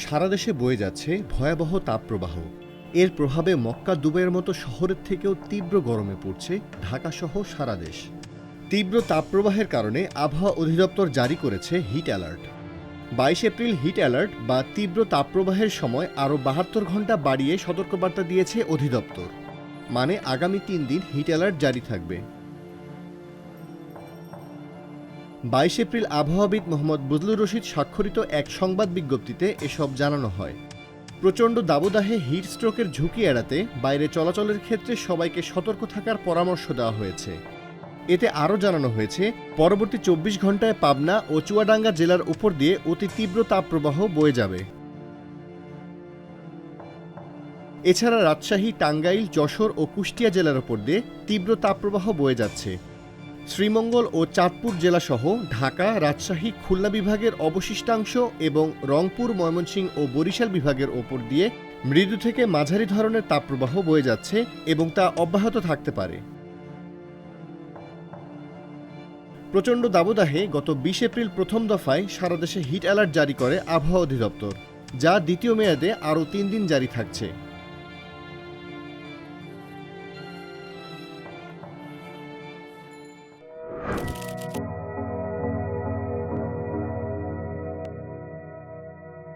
সারা দেশে বয়ে যাচ্ছে ভয়াবহ তাপপ্রবাহ। এর প্রভাবে মক্কা দুবাইয়ের মতো শহরের থেকেও তীব্র গরমে পড়ছে ঢাকাসহ সারা দেশ। তীব্র তাপপ্রবাহের কারণে আবহাওয়া অধিদপ্তর জারি করেছে হিট অ্যালার্ট। বাইশ এপ্রিল হিট অ্যালার্ট বা তীব্র তাপপ্রবাহের সময় আরও বাহাত্তর ঘণ্টা বাড়িয়ে সতর্কবার্তা দিয়েছে অধিদপ্তর। মানে আগামী তিন দিন হিট অ্যালার্ট জারি থাকবে। বাইশ এপ্রিল আবহাওয়াবিদ মোহাম্মদ বজলুর রশিদ স্বাক্ষরিত এক সংবাদ বিজ্ঞপ্তিতে এসব জানানো হয়। প্রচণ্ড দাবদাহে হিট স্ট্রোকের ঝুঁকি এড়াতে বাইরে চলাচলের ক্ষেত্রে সবাইকে সতর্ক থাকার পরামর্শ দেওয়া হয়েছে। এতে আরও জানানো হয়েছে, পরবর্তী চব্বিশ ঘন্টায় পাবনা ও চুয়াডাঙ্গা জেলার উপর দিয়ে অতি তীব্র তাপপ্রবাহ বয়ে যাবে। এছাড়া রাজশাহী, টাঙ্গাইল, যশোর ও কুষ্টিয়া জেলার উপর দিয়ে তীব্র তাপপ্রবাহ বয়ে যাচ্ছে। শ্রীমঙ্গল ও চাঁদপুর জেলাসহ ঢাকা, রাজশাহী, খুলনা বিভাগের অবশিষ্টাংশ এবং রংপুর, ময়মনসিংহ ও বরিশাল বিভাগের ওপর দিয়ে মৃদু থেকে মাঝারি ধরনের তাপপ্রবাহ বয়ে যাচ্ছে এবং তা অব্যাহত থাকতে পারে। প্রচণ্ড দাবদাহে গত বিশ এপ্রিল প্রথম দফায় সারা দেশে হিট অ্যালার্ট জারি করে আবহাওয়া অধিদপ্তর, যা দ্বিতীয় মেয়াদে আরও তিন দিন জারি থাকছে।